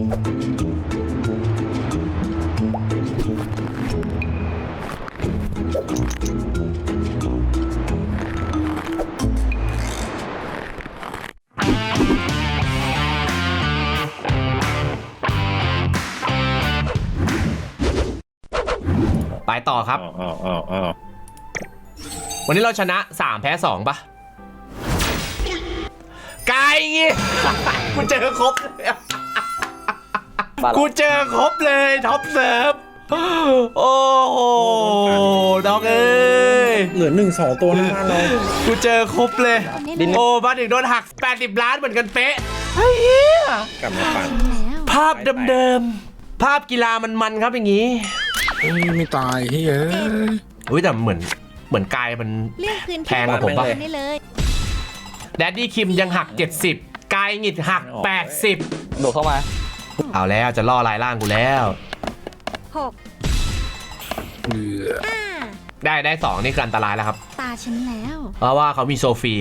ไปต่อครับ อ้าวอ้าวอ้าวอ้าววันนี้เราชนะ 3 แพ้ 2ปะไกลงี้ กูเจอครบเลยอะ กูเจอครบเลยท็อปเซิร์ฟโอ้โหด็อกเอ้ยเหลือหนึ่งสองตัวหน้าเรากูเจอครบเลยดินโอ้มาถึงโดนหัก 80 ล้านเหมือนกันเป๊ะเฮ้ยเหี้ยกลับมาปั่นแล้วภาพเดิมๆภาพกีฬามันๆครับอย่างนี้เอ้ยไม่ตายเฮ้ยเอ้ยอุ้ยแต่เหมือนเหมือนกายมันเลือกพื้นแพที่งกว่าผมปะได้เลยแดดดี้คิมยังหัก 70 กายหงิดหัก 80 โดดเข้ามา เอาแล้วจะล่อลายล่างกูแล้ว หกเหลือห้าได้ได้สองนี่คืออันตรายแล้วครับ ตาฉันแล้ว เพราะว่าเขามีโซฟี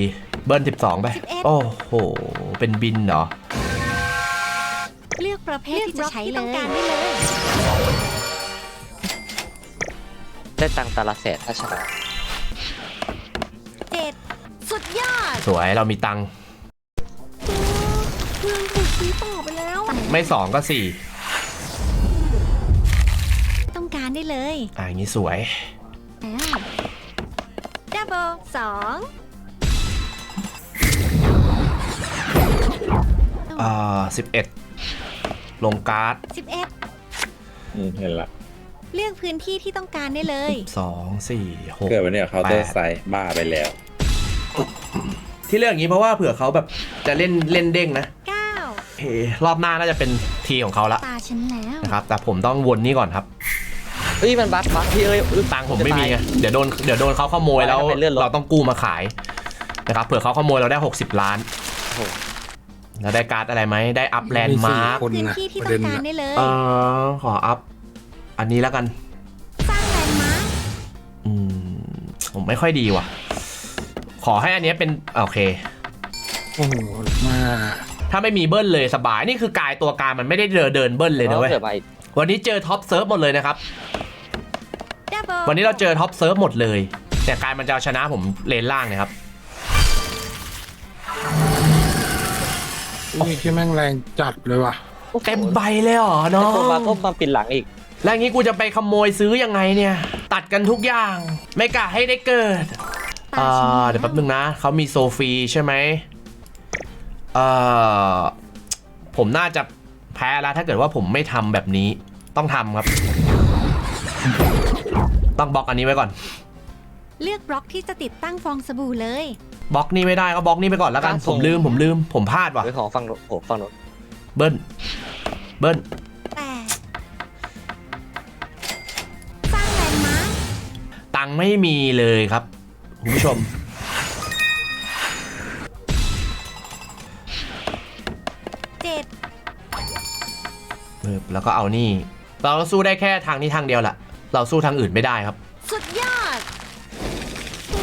เบิ้ล12 ไป 11 โอ้โห เป็นบินเหรอ เลือกประเภทที่จะใช้เลยต้องการได้เลยได้ตังค์ตาละแสนถ้าชนะ เจ็ดสุดยอดสวยเรามีตังค์ เพื่อนถูกซื้อต่อไปแล้ว ไม่2ก็4ต้องการได้เลยอะอย่างนี้สวยแล้วดับเบิลสองอ่า11ลงการ์ดสิบเอ็ดอืมเห็นละเลือกพื้นที่ที่ต้องการได้เลย2 4 6เกิดวันนี้เคาน์เตอร์แปดไซด์บ้าไปแล้ว ที่เลือกอย่างนี้เพราะว่าเผื่อเขาแบบจะเล่นเล่นเด้งนะ เก้าโอเค รอบหน้าน่าจะเป็นทีของเขาละตาฉันแล้ว นะครับ แต่ผมต้องวนนี่ก่อนครับเฮ้ยมันบั๊กบั๊กพี่เอ้ยอึ๊บตังค์ผมไม่มีไงเดี๋ยวโดน เดี๋ยวโดนเขาขโมยแล้วทำไมเลื่อนรถ เราต้องกู้มาขายนะครับ เผื่อเขาขโมยเราได้ 60 ล้าน โอ้โห แล้วได้การ์ดอะไรไหม ได้อัพแลนด์มาร์คคนพื้นนะที่ที่ประต้อเด็งนการนะได้เลย เออขออัพ อันนี้แล้วกัน สร้างแลนด์มาร์คอืม ผมไม่ค่อยดีว่ะ ขอให้อันเนี้ยเป็น โอเค โอ้โหมา ถ้าไม่มีเบิ้ลเลยสบายนี่คือกายตัวการมันไม่ได้เดินเดินเบิ้ลเลยนะเว้ยเกิดมาอีกวันนี้เจอท็อปเซิร์ฟหมดเลยนะครับดับเบิลวันนี้เราเจอท็อปเซิร์ฟหมดเลย แต่กายมันจะเอาชนะผมเลนล่างนะครับ นี่ที่แม่งแรงจัดเลยว่ะ เต็มใบเลยเหรอน้อไอ้ตัวมาก็งมาปิดหลังอีก แล้วอย่างนี้กูจะไปขโมยซื้อยังไงเนี่ย ตัดกันทุกอย่าง ไม่กะให้ได้เกิดตาอ่ฉันาแล้วเดี๋ยวแป๊บนึงนะ เขามีโซฟีใช่ไหม เอ่อผมน่าจะแพ้แล้วถ้าเกิดว่าผมไม่ทำแบบนี้ต้องทำครับ ต้องบล็อกอันนี้ไว้ก่อนเลือกบล็อกที่จะติดตั้งฟองสบู่เลย บล็อกนี่ไม่ได้ก็บล็อกนี่ไปก่อนแล้วกันการผส่งมลืมผมลืม ผมพลาดว่ะไว้ของฝั่งโน้นโอ้ฝั่งโน้นเบิ้ลเบิ้ลแปดสร้างแลนด์มาร์คตังค์ไม่มีเลยครับคุณผู้ชม เจ็ดปึ๊บแล้วก็เอานี่ เราสู้ได้แค่ทางนี้ทางเดียวแหละเราสู้ทางอื่นไม่ได้ครับ สุดยอดโอ้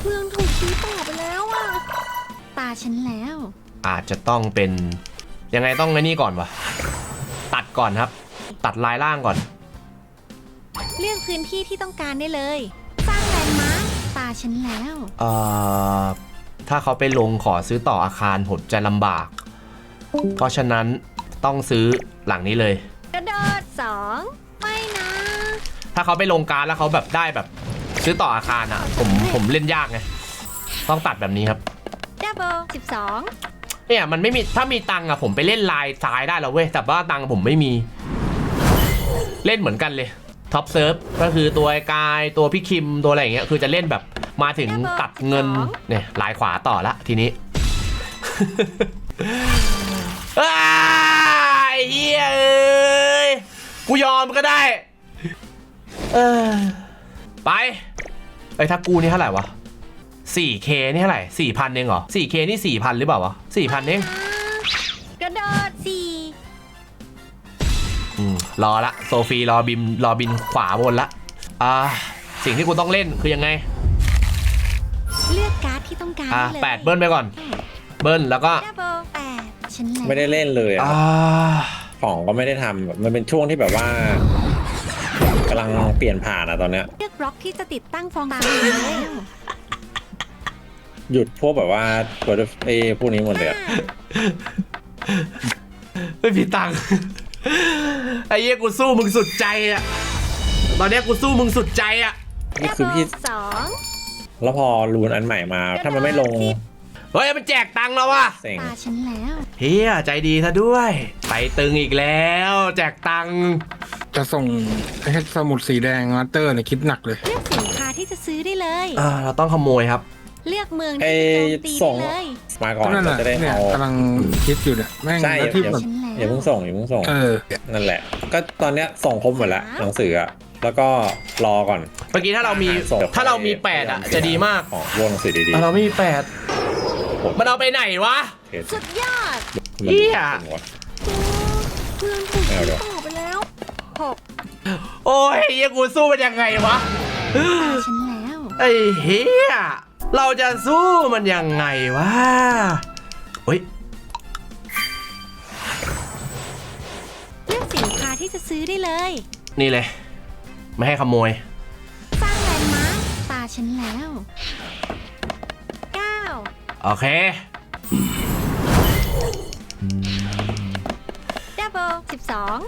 เพื่อนถูกซื้อต่อไปแล้วอะ ตาฉันแล้ว อาจจะต้องเป็นยังไงต้องไอ้นี่ก่อนวะตัดก่อนครับ ตัดลายล่างก่อน เลือกพื้นที่ที่ต้องการได้เลย สร้างแลนด์มาร์คตาฉันแล้ว เอ่อถ้าเขาไปลงขอซื้อต่ออาคารผมจะลำบาก เพราะฉะนั้นต้องซื้อหลังนี้เลย กระโดดสองไม่นะ ถ้าเขาไปลงการดแล้วเขาแบบได้แบบ ซื้อต่ออาคารอะ ผมผมเล่นยากไงต้องตัดแบบนี้ครับ ดับเบิลสิบสองเนี่ยมันไม่มีถ้ามีตังค์อะผมไปเล่นลายซ้ายได้แล้วเว้ยแต่ว่าตังค์ผมไม่มี เล่นเหมือนกันเลยท็อปเซิร์ฟก็คือตัวไอ้กายตัวพี่คิมตัวอะไรอย่างเงี้ยคือจะเล่นแบบมาถึงตัดเงินเนี่ยลายขวาต่อละทีนี้ อ้ายเฮียเอ้ยกูยอมก็ได้เออไปไอ้ยถ้ากูนี่เท่าไหร่วะ 4K นี่เท่าไหร่4,000เองเหรอ 4K นี่ 4,000 หรือเปล่าวะ4,000เองกระโดดสี่อืมรอละโซฟีรอบินรอบินขวาบนละอ่าสิ่งที่กูต้องเล่นคือยังไง เลือกการ์ดที่ต้องการอ่าได้เลยแปดเบิ้ลไปก่อน เบิ้ลแล้วก็ ดับเบิลแปด ฉันแล้วไม่ได้เล่นเลยอะอ่าก็ไม่ได้ทำแบบมันเป็นช่วงที่แบบว่ากำลังเปลี่ยนผ่านอะตอนเนี้ย เลือกบล็อกที่จะติดตั้งฟองสบู่แล้วหยุดพวกแบบว่าตัวไอ้พวกนี้หมดเลยอะไม่มีตังค์ ไอ้เหี้ยกูสู้มึงสุดใจอะตอนเนี้ยกูสู้มึงสุดใจอะนี่คือพี่ สองแล้วพอรูนอันใหม่มา ถ้ามันไม่ลง เฮ้ยมันแจกตังค์แล้ววะเซ็งตาฉันแล้ว เฮียใจดีซะด้วย ไปตึงอีกแล้ว แจกตังค์จะส่งให้สมุดสีแดงมาสเตอร์เนี่ยคิดหนักเลย เลือกสินค้าที่จะซื้อได้เลย อ่าเราต้องขโมยครับ เลือกเมืองไอ้ที่จะโจมตีส่งได้เลย มาก่อนก็นั่นแหเราละจะได้เนี่ยเอา กำลังคิดอยู่เนี่ยแม่งใช่ แล้วที่เดี๋ยวแบบฉันแล้ว อย่าเพิ่งส่งอย่าเพิ่งส่ง เออ นั่นแหละ ก็ตอนเนี้ยส่งครบหมดแล้วหนังสืออะแล้วก็รอก่อนเมื่อกี้ถ้าเรามีส่งถ้าเรามีแปดอะจะดีมากของวงหนังสือดีแต่เราไม่มีแปดๆ ผมมันเอาไปไหนวะ เทสสุดยอดเหี้ยเพื่อนถูกไม่เอาซื้หรออกต่อไปแล้วหกโอ้ยเฮียกูสู้มันยังไงวะ ตาฉันแล้ว ไอ้เฮียเราจะสู้มันยังไงวะเฮ้ย เลือกสินค้าที่จะซื้อได้เลย นี่เลย ไม่ให้ขโมย สร้างแลนด์มาร์คตาฉันแล้วเก้า โอเค ดับเบิลสิบสอง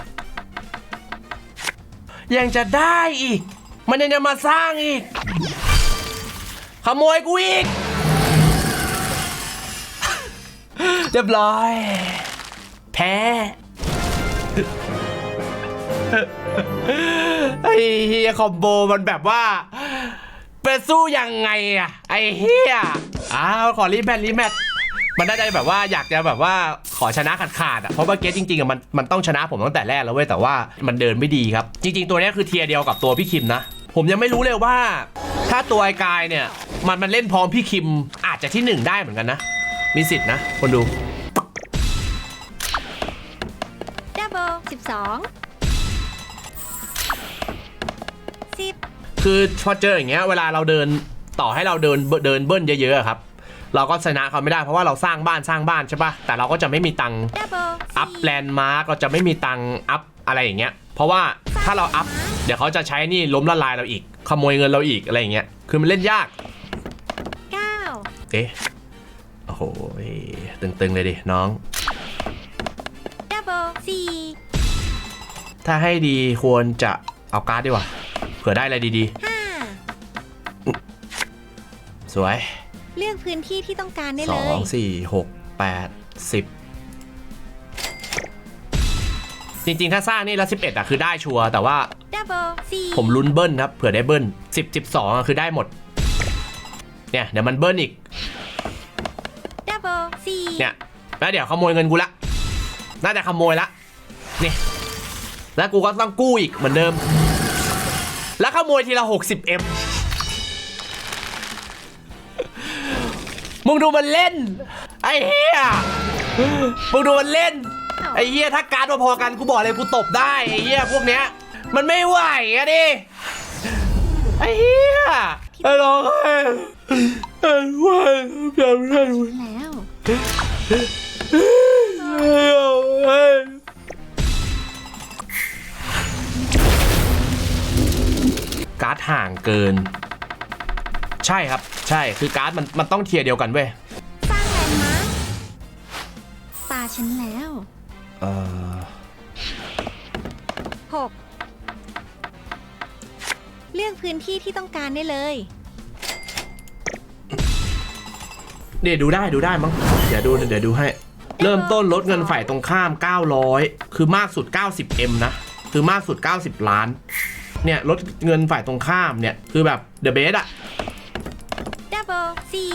ยังจะได้อีก มันยังจะมาสร้างอีก ขโมยกูอีก เรียบร้อย แพ้ ไอ้เฮียคอมโบมันแบบว่า ไปสู้ยังไงอะไอ้เฮียอ้าวขอรีแมทรีแมทมันน่าจะแบบว่าอยากจะแบบว่าขอชนะขาดขาดๆอะเพราะว่าเกตจริงๆอะมันมันต้องชนะผมตั้งแต่แรกแล้วเว้ยแต่ว่ามันเดินไม่ดีครับ จริง ๆ ตัวเนี้ยคือเทียร์เดียวกับตัวพี่คิมนะ ผมยังไม่รู้เลยว่า ถ้าตัวไอ้กายเนี่ย มันมันเล่นพร้อมพี่คิมอาจจะที่หนึ่งได้เหมือนกันนะ มีสิทธินะ คนดูดับเบิลสิบสอง คือพอเจออย่างเงี้ยเวลาเราเดินต่อให้เราเดินเบเดินเบิ้ลเยอะๆอะครับ เราก็ชนะเขาไม่ได้เพราะว่าเราสร้างบ้านสร้างบ้านใช่ปะแต่เราก็จะไม่มีตังค์ดับเบิลอัพแลนด์มาร์กเราจะไม่มีตังค์อัพอะไรอย่างเงี้ย เพราะว่าถ้าเราอัพเดี๋ยวเขาจะใช้นี่ล้มละลายเราอีก ขโมยเงินเราอีกอะไรอย่างเงี้ยคือมันเล่นยากเก้าเอ๊ะโอ้โหตึงๆเลยดิน้องดับเบิลสี่ถ้าให้ดีควรจะเอาการ์ดดีกว่า เผื่อได้อะไรดีห้าๆ สวยเลือกพื้นที่ที่ต้องการได้สเลอยงสี่หกแปดสิบจริงๆ ถ้าสร้างนี่แล้วสิบเอ็ดอะคือได้ชัวร์แต่ว่า ดับเบิลสี่ผมลุ้นเบิ้ลครับเผื่อได้เบิ้ลสิบสิบสองคือได้หมด เนี่ยเดี๋ยวมันเบิ้ลอีก ดับเบิลสี่เนี่ยแล้วเดี๋ยวขโมยเงินกูละ น่าจะขโมยละ นี่ แล้วกูก็ต้องกู้อีกเหมือนเดิม แล้วขโมยทีละ 60M มึงดูมันเล่น ไอ้เฮียมึงดูมันเล่น ไอ้เฮียถ้าการดมาพอกันกูบอกเลยกูตบได้ไอ้เฮียพวกเนี้ย มันไม่ไหวอะดิ ไอ้เฮียไอ้ร้องไห้ไอ้ว่าจำได้แล้ว การ์ดห่างเกิน ใช่ครับ ใช่คือการ์ดมันมันต้องเทียร์เดียวกันเว้ยสร้างแลนด์มาร์คตาฉันแล้วเออหกเลือกพื้นที่ที่ต้องการได้เลย เดี๋ยวดูได้ดูได้มั้งเดี๋ยวดูเดี๋ยวดูให้ เริ่มต้นลดเงินฝ่ายตรงข้าม 900 คือมากสุด 90M นะ คือมากสุด 90 ล้าน เนี่ยลดเงินฝ่ายตรงข้ามเนี่ย คือแบบเดอะเบสอะดับเบิลสี่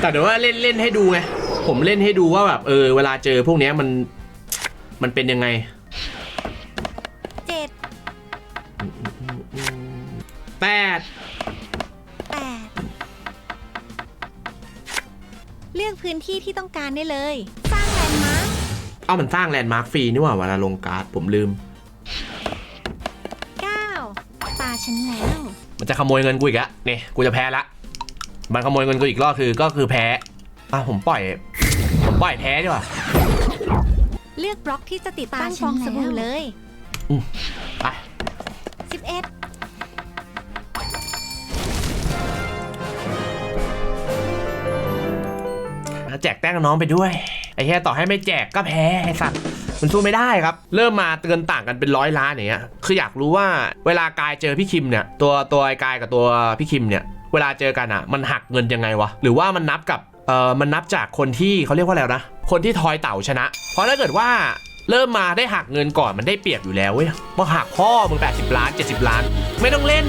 แต่เดี๋ยวว่าเล่นเล่นให้ดูไง ผมเล่นให้ดูว่าแบบเออเวลาเจอพวกเนี้ยมันมันเป็นยังไง เจ็ดแปดแปดเลือกพื้นที่ที่ต้องการได้เลย สร้างแลนด์มาร์ค เอามันสร้างแลนด์มาร์คฟรีนี่หว่าเวลาลงการ์ดผมลืม เก้าตาฉันแล้ว มันจะขโมยเงินกูอีกอะนี่กูจะแพ้ละ มันขโมยเงินกูอีกรอบคือก็คือแพ้อะผมปล่อย ผมปล่อยแพ้ดีกว่า เลือกบล็อกที่จะติดตั้งตาฉันฟองสบู่แล้วเลยไป11แจกแต้มกับน้องไปด้วย ไอ้แค่ต่อให้ไม่แจกก็แพ้ไอ้สัตว์มันสู้ไม่ได้ครับ เริ่มมาเตือนต่างกันเป็นร้อยล้านอย่างเงี้ยคืออยากรู้ว่าเวลากายเจอพี่คิมเนี่ย ตัวตัวไอ้กายกับตัวพี่คิมเนี่ย เวลาเจอกันอะ มันหักเงินยังไงวะหรือว่ามันนับกับเออมันนับจากคนที่เขาเรียกว่าอะไรนะ คนที่ทอยเต่าชนะ เพราะถ้าเกิดว่าเริ่มมาได้หักเงินก่อนมันได้เปรียบอยู่แล้วเว้ยมาหักพ่อมึง80 ล้าน 70 ล้าน ไม่ต้องเล่น